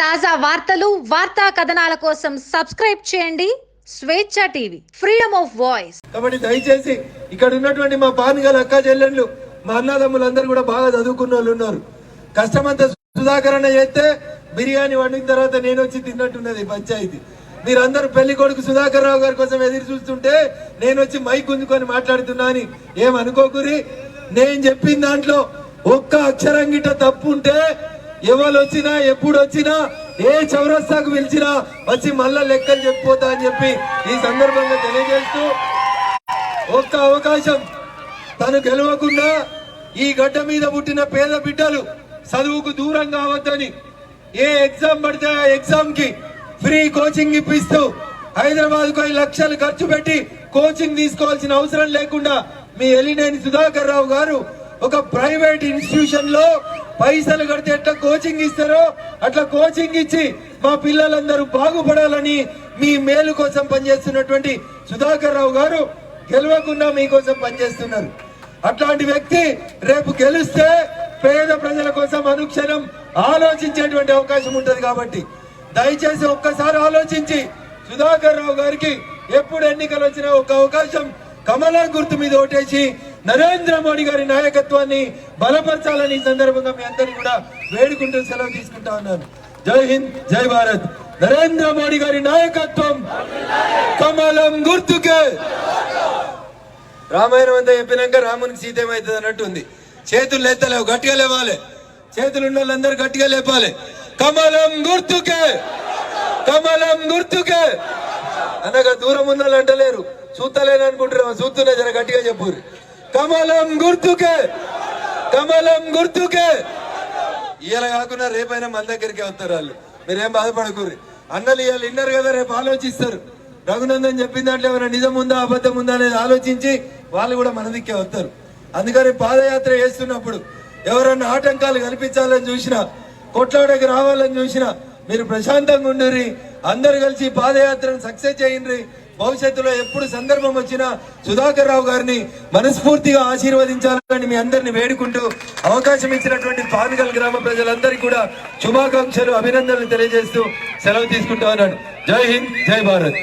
తాజా వార్తలు వార్తా కథనాల కోసం సబ్స్క్రైబ్ చేయండి. స్వేచ్ఛ టీవీ ఫ్రీడమ్ ఆఫ్ వాయిస్. కాబట్టి దయచేసి ఇక్కడ ఉన్నటువంటి మా పానగల అక్క చెల్లెళ్ళు మా అన్నదమ్ములందరూ కూడా బాగా చదువుకున్న వాళ్ళు ఉన్నారు. కష్టమంతా సుధాకరణ చేస్తే బిర్యానీ వండిన తర్వాత నేను వచ్చి తిన్నట్టున్నది పంచాయతీ. మీరందరూ పెళ్ళి కొడుకు సుధాకర్ రావు గారి కోసం ఎదురు చూస్తుంటే నేను వచ్చి మైక్ గుంజుకొని మాట్లాడుతున్నా అని ఏమనుకోకురి? నేను చెప్పిన దాంట్లో ఒక్క అక్షరం గిట్ట తప్పు ఉంటే ఎవరు వచ్చినా ఎప్పుడు వచ్చినా ఏ చౌరస్తాకు పిలిచినా వచ్చి మళ్ళా లెక్కలు చెప్పిపోతా అని చెప్పి ఈ సందర్భంగా తెలియజేస్తూ ఒక్క అవకాశం తను గెలవకుండా ఈ గడ్డ మీద పుట్టిన పేద బిడ్డలు చదువుకు దూరం కావద్దని ఏ ఎగ్జామ్ పడితే ఆ ఎగ్జామ్కి ఫ్రీ కోచింగ్ ఇప్పిస్తూ హైదరాబాద్కు ఐదు లక్షలు ఖర్చు పెట్టి కోచింగ్ తీసుకోవాల్సిన అవసరం లేకుండా మీ ఎలినేని సుధాకర్ రావు గారు ఒక ప్రైవేట్ ఇన్స్టిట్యూషన్లో పైసలు కడితే ఎట్లా కోచింగ్ ఇస్తారో అట్లా కోచింగ్ ఇచ్చి మా పిల్లలందరూ బాగుపడాలని మీ మేలు కోసం పనిచేస్తున్నటువంటి సుధాకర్ రావు గారు గెలవకుండా మీకోసం పనిచేస్తున్నారు. అట్లాంటి వ్యక్తి రేపు గెలిస్తే పేద ప్రజల కోసం అనుక్షణం ఆలోచించేటువంటి అవకాశం ఉంటుంది కాబట్టి దయచేసి ఒక్కసారి ఆలోచించి సుధాకర్ రావు గారికి ఎప్పుడు ఎన్నికలు వచ్చినా ఒక అవకాశం కమలా గుర్తు మీద ఓటేసి నరేంద్ర మోడీ గారి నాయకత్వాన్ని బలపరచాలని ఈ సందర్భంగా మీ అందరినీ కూడా వేడుకుంటూ సెలవు తీసుకుంటా ఉన్నాను. జై హింద్ జై భారత్. నరేంద్ర మోడీ గారి నాయకత్వం కమలం గుర్తుకే. రామాయణం అంతా చెప్పినాక రామునికి సీత ఏమవుతుంది అన్నట్టు ఉంది. చేతులు లేతలేవు గట్టిగా లేవాలి. చేతులు ఉన్న వాళ్ళందరూ గట్టిగా లేపాలి. కమలం గుర్తుకే. కమలం గుర్తుకే. అనగా దూరం ఉన్న వాళ్ళు అంటలేరు. చూస్తలేను అనుకుంటున్నాం చూస్తున్నా జర గట్టిగా చెప్పురు కమలం గుర్తుకే కమలం గుర్తుకే. ఇలా కాకుండా రేపైనా మన దగ్గరికి వస్తారు వాళ్ళు. మీరేం బాధపడకూరి. అన్నలు ఇవాళ విన్నారు కదా రేపు ఆలోచిస్తారు. రఘునందన్ చెప్పిన దాంట్లో ఏమైనా నిజం ఉందా అబద్ధం ఉందా అనేది ఆలోచించి వాళ్ళు కూడా మన దిక్కే వస్తారు. అందుకని పాదయాత్ర చేస్తున్నప్పుడు ఎవరన్నా ఆటంకాలు కల్పించాలని చూసినా కొట్లాడకి రావాలని చూసినా మీరు ప్రశాంతంగా ఉండుర్రి. అందరు కలిసి పాదయాత్రను సక్సెస్ చేయండి భవిష్యత్తులో ఎప్పుడు సందర్భం వచ్చినా సుధాకర్ రావు గారిని మనస్ఫూర్తిగా ఆశీర్వదించాలని మీ అందరిని వేడుకుంటూ అవకాశం ఇచ్చినటువంటి పానగల్ గ్రామ ప్రజలందరికీ కూడా శుభాకాంక్షలు అభినందనలు తెలియజేస్తూ సెలవు తీసుకుంటా ఉన్నాను. జై హింద్ జై భారత్.